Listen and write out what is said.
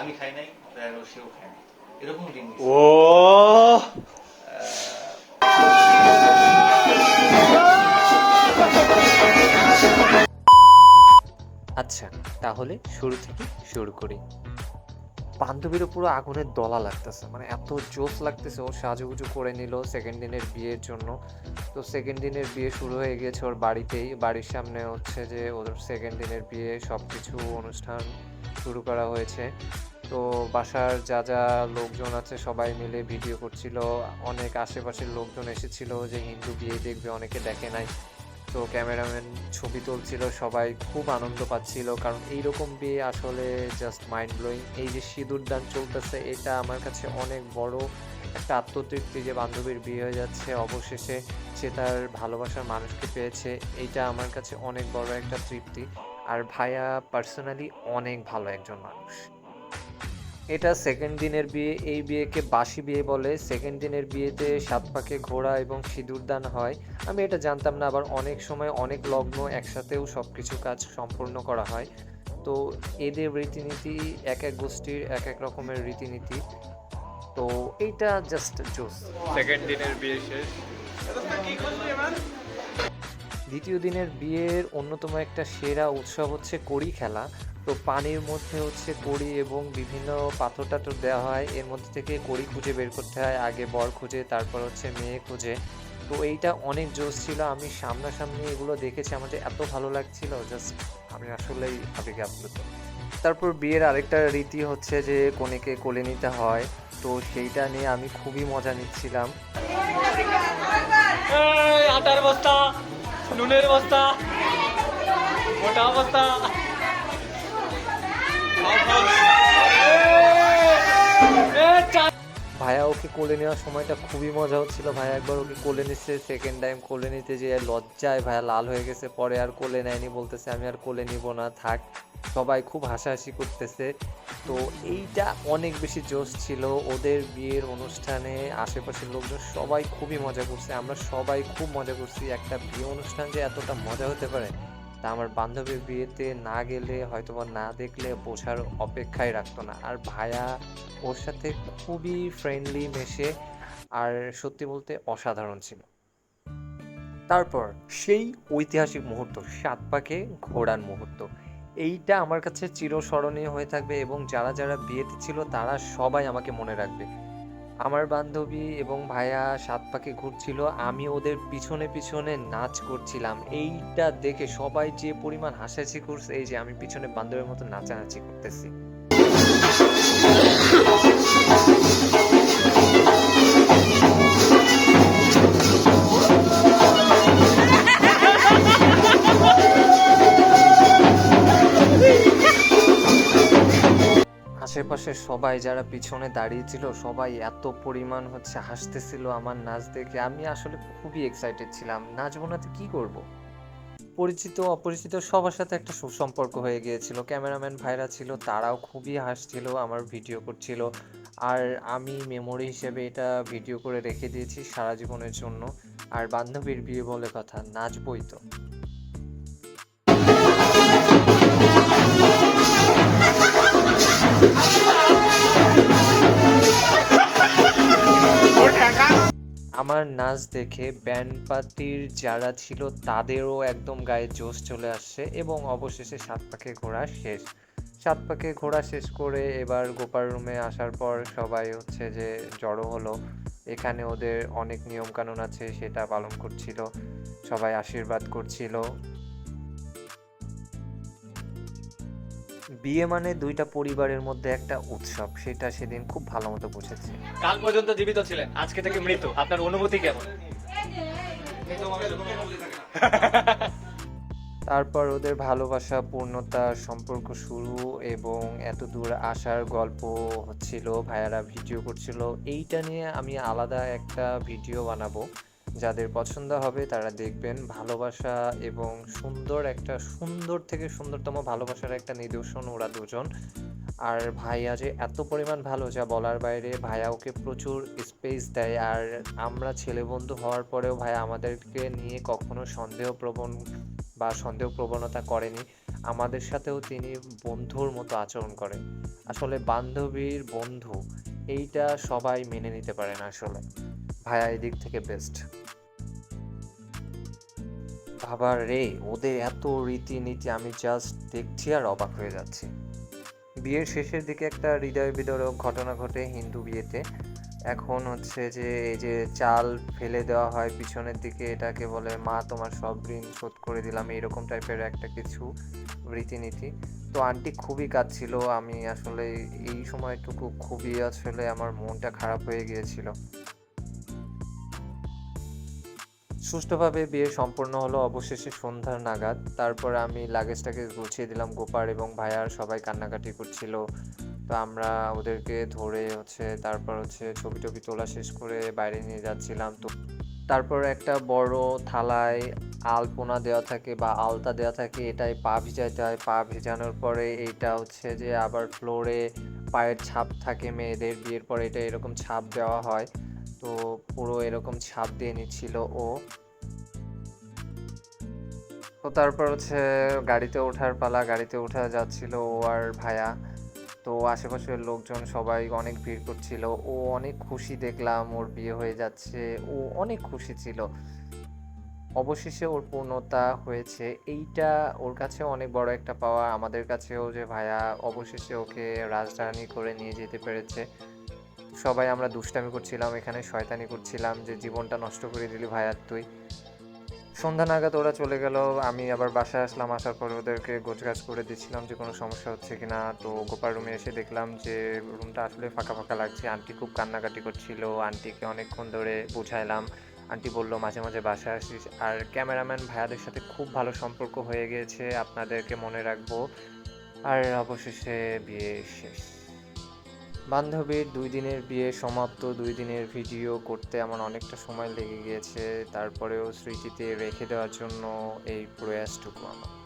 আমি খাই নাই গেল সেও খায় নাই। এরকম রিং ও আচ্ছা তাহলে শুরু থেকে শুরু করি। বান্ধবীরও পুরো আগুনের দলা লাগতেছে মানে এত জোস লাগতেছে। ও সাজুগুজু করে নিল সেকেন্ড দিনের বিয়ের জন্য। তো সেকেন্ড দিনের বিয়ে শুরু হয়ে গিয়েছে ওর বাড়িতেই। বাড়ির সামনে হচ্ছে যে ওর সেকেন্ড দিনের বিয়ে সব কিছু অনুষ্ঠান শুরু করা হয়েছে। তো বাসার যা যা লোকজন আছে সবাই মিলে ভিডিও করছিল। অনেক আশেপাশের লোকজন এসেছিল যে হিন্দু বিয়ে দেখবে, অনেকে দেখে নাই। তো ক্যামেরাম্যান ছবি তুলছিল, সবাই খুব আনন্দ পাচ্ছিল। কারণ এইরকম বিয়ে আসলে জাস্ট মাইন্ড ব্লোয়িং এই যে সিঁদুর দান চলতেছে, এটা আমার কাছে অনেক বড় একটা আত্মতৃপ্তি যে বান্ধবীর বিয়ে হয়ে যাচ্ছে। অবশেষে সে তার ভালোবাসার মানুষকে পেয়েছে। এইটা আমার কাছে অনেক বড় একটা তৃপ্তি। আর ভাইয়া পার্সোনালি অনেক ভালো একজন মানুষ। এটা সেকেন্ড দিনের বিয়ে এই বিয়েকে বাসি বিয়ে বলে। সেকেন্ড দিনের বিয়েতে সাত পাকে ঘোড়া এবং সিঁদুরদান হয়। আমি এটা জানতাম না আবার অনেক সময় অনেক লগ্ন একসাথেও সব কিছু কাজ সম্পূর্ণ করা হয়। তো এদের রীতিনীতি এক এক গোষ্ঠীর এক এক রকমের রীতিনীতি। তো এইটা জাস্ট জোস সেকেন্ড দিনের বিয়ে শেষ। দ্বিতীয় দিনের বিয়ের অন্যতম একটা সেরা উৎসব হচ্ছে কড়ি খেলা। তো পানির মধ্যে হচ্ছে কড়ি এবং বিভিন্ন পাথর টাথর দেওয়া হয়। এর মধ্যে থেকে কড়ি খুঁজে বের করতে হয়, আগে বর খুঁজে, তারপর হচ্ছে মেয়ে খুঁজে। তো এইটা অনেক জোশ ছিল। আমি সামনাসামনি এগুলো দেখেছি আমাদের এত ভালো লাগছিল জাস্ট আমি আসলেই আবেগে আপ্লুত। তারপর বিয়ের আরেকটা রীতি হচ্ছে যে, কনেকে কোলে নিতে হয়। তো সেইটা নিয়ে আমি খুবই মজা নিচ্ছিলাম। আটার বস্তা, নুনের বস্তা, মোটা বস্তা। ভাইয়া ওকে কোলে নেওয়ার সময়টা খুবই মজা হচ্ছিল। ভাইয়া একবার ওকে কোলে নিচ্ছে সেকেন্ড টাইম কোলে নিতে যে লজ্জায় ভাইয়া লাল হয়ে গেছে। পরে আর কোলে নেয়নি, বলতেছে, আমি আর কোলে নিব না, থাক। সবাই খুব হাসাহাসি করতেছে। তো এইটা অনেক বেশি জোশ ছিল। ওদের বিয়ের অনুষ্ঠানে আশেপাশের লোকজন সবাই খুবই মজা করছে। আমরা সবাই খুব মজা করছি। একটা বিয়ে অনুষ্ঠান যে এতটা মজা হতে পারে তা আমার বান্ধবীর বিয়েতে না গেলে হয়তোবা না দেখলে বোঝার অপেক্ষায় রাখতো না। আর ভায়া ওর সাথে খুবই ফ্রেন্ডলি মেশে আর সত্যি বলতে অসাধারণ ছিল। তারপর সেই ঐতিহাসিক মুহূর্ত, সাত পাকে ঘোড়ার মুহূর্ত। এইটা আমার কাছে চিরস্মরণীয় হয়ে থাকবে এবং যারা যারা বিয়েতে ছিল তারা সবাই আমাকে মনে রাখবে। আমার বান্ধবী এবং ভাইয়া সাত পাকে ঘুরছিল, আমি ওদের পিছনে পিছনে নাচ করছিলাম। এইটা দেখে সবাই যে পরিমাণ হাসাহাসি করছে, এই যে আমি পিছনে বান্ধবীর মতো নাচানাচি করতেছি। আশেপাশে সবাই যারা পিছনে দাঁড়িয়েছিল সবাই এত পরিমাণ হচ্ছে হাসতেছিল আমার নাচ দেখে। আমি আসলে খুবই এক্সাইটেড ছিলাম। নাচবো না তো কি করব? পরিচিত, অপরিচিত সবার সাথে একটা সুসম্পর্ক হয়ে গিয়েছিল। ক্যামেরাম্যান ভাইরা ছিল, তারাও খুবই হাসছিল, আমার ভিডিও করছিল। আর আমি মেমোরি হিসেবে এটা ভিডিও করে রেখে দিয়েছি সারা জীবনের জন্য। আর বান্ধবীর বিয়ে বলে কথা, নাচবই তো। আমার নাচ দেখে ব্যান্ড পার্টির যারা ছিল তাদেরও একদম গায়ে জোশ চলে আসছে এবং অবশেষে সাত পাখে ঘোরা শেষ। সাত পাখে ঘোরা শেষ করে এবার গোপার রুমে আসার পর সবাই হচ্ছে যে জড়ো হলো। এখানে ওদের অনেক নিয়মকানুন আছে, সেটা পালন করছিল। সবাই আশীর্বাদ করছিল। বিয়ে মানে দুইটা পরিবারের মধ্যে একটা উৎসব সেটা সেদিন খুব ভালো মতো বুঝেছি। কাল পর্যন্ত জীবিত ছিলেন আজকে থেকে মৃত আপনার অনুভূতি কেমন? তারপর ওদের ভালোবাসা পূর্ণতা সম্পর্ক শুরু এবং এত দূর আসার গল্প হচ্ছিল ভাইয়ারা ভিডিও করছিল। এইটা নিয়ে আমি আলাদা একটা ভিডিও বানাবো। যাদের পছন্দ হবে তারা দেখবেন ভালোবাসা এবং সুন্দর একটা, সুন্দর থেকে সুন্দরতম ভালোবাসার একটা নিদর্শন ওরা দুজন। আর ভাইয়া যে এত পরিমাণ ভালো যা বলার বাইরে, ভাইয়া ওকে প্রচুর স্পেস দেয়। আর আমরা ছেলে বন্ধু হওয়ার পরেও ভাইয়া আমাদেরকে নিয়ে কখনো সন্দেহ প্রবণ বা সন্দেহ প্রবণতা করেনি। আমাদের সাথেও তিনি বন্ধুর মতো আচরণ করেন। আসলে বান্ধবীর বন্ধু, এইটা সবাই মেনে নিতে পারেন আসলে। ভাইয়া এদিক থেকে বেস্ট বাবা রে, ওদের এত রীতিনীতি আমি জাস্ট দেখছি আর অবাক হয়ে যাচ্ছি। বিয়ের শেষের দিকে একটা হৃদয় বিদারক ঘটনা ঘটে হিন্দু বিয়েতে। এখন হচ্ছে যে, এই যে চাল ফেলে দেওয়া হয় পিছনের দিকে, এটাকে বলে, মা, তোমার সব ঋণ শোধ করে দিলাম। এইরকম টাইপের একটা কিছু রীতিনীতি। তো আন্টি খুবই কাঁদছিল। আমি আসলে এই সময়টুকু খুবই আসলে আমার মনটা খারাপ হয়ে গিয়েছিল। সুষ্ঠুভাবে বিয়ে সম্পূর্ণ হলো, অবশেষে সন্ধ্যার নাগাদ। তারপর আমি লাগেজটাকে গুছিয়ে দিলাম গোপার এবং ভাইয়ার সবাই কান্নাকাটি করছিল। তো আমরা ওদেরকে ধরে হচ্ছে তারপর হচ্ছে ছবি টবি তোলা শেষ করে বাইরে নিয়ে যাচ্ছিলাম। তো তারপর একটা বড় থালায় আলপনা দেওয়া থাকে বা আলতা দেওয়া থাকে, এটাই পা ভিজাইতে হয়। পা ভিজানোর পরে এইটা হচ্ছে যে আবার ফ্লোরে পায়ের ছাপ থাকে মেয়েদের, বিয়ের পরে এটা এরকম ছাপ দেওয়া হয়। তো পুরো এরকম ছাপ দিয়ে নিচ্ছিল ও। তো তারপর হচ্ছে গাড়িতে ওঠার পালা, গাড়িতে ওঠা যাচ্ছিল ও আর ভাইয়া তো আশেপাশের লোকজন সবাই অনেক ভিড় করছিল। ও অনেক খুশি দেখলাম ওর বিয়ে হয়ে যাচ্ছে। ও অনেক খুশি ছিল। অবশেষে ওর পূর্ণতা হয়েছে। এইটা ওর কাছে অনেক বড় একটা পাওয়া। আমাদের কাছেও যে ভাইয়া অবশেষে ওকে রাজধানী করে নিয়ে যেতে পেরেছে। সবাই আমরা দুষ্টামি করছিলাম, এখানে শয়তানি করছিলাম যে জীবনটা নষ্ট করে দিলি ভাইয়ার তুই। সন্ধ্যা নাগাদ ওরা চলে গেল, আমি আবার বাসায় আসলাম, আসার পর ওদেরকে গোছগাছ করে দিচ্ছিলাম যে কোনো সমস্যা হচ্ছে কি না তো গোপার রুমে এসে দেখলাম যে রুমটা আসলে ফাঁকা ফাঁকা লাগছে। আন্টি খুব কান্নাকাটি করছিল, আন্টিকে অনেকক্ষণ ধরে বুঝাইলাম। আন্টি বলল, মাঝে মাঝে বাসায় আসিস। আর ক্যামেরাম্যান ভাইয়াদের সাথে খুব ভালো সম্পর্ক হয়ে গিয়েছে, আপনাদেরকে মনে রাখব। আর অবশেষে বিয়ে শেষ। বান্ধবীর দুই দিনের বিয়ে সমাপ্ত, দুই দিনের ভিডিও করতে আমার অনেকটা সময় লেগে গিয়েছে। তারপরেও স্মৃতিতে রেখে দেওয়ার জন্য এই প্রয়াসটুকু আমার।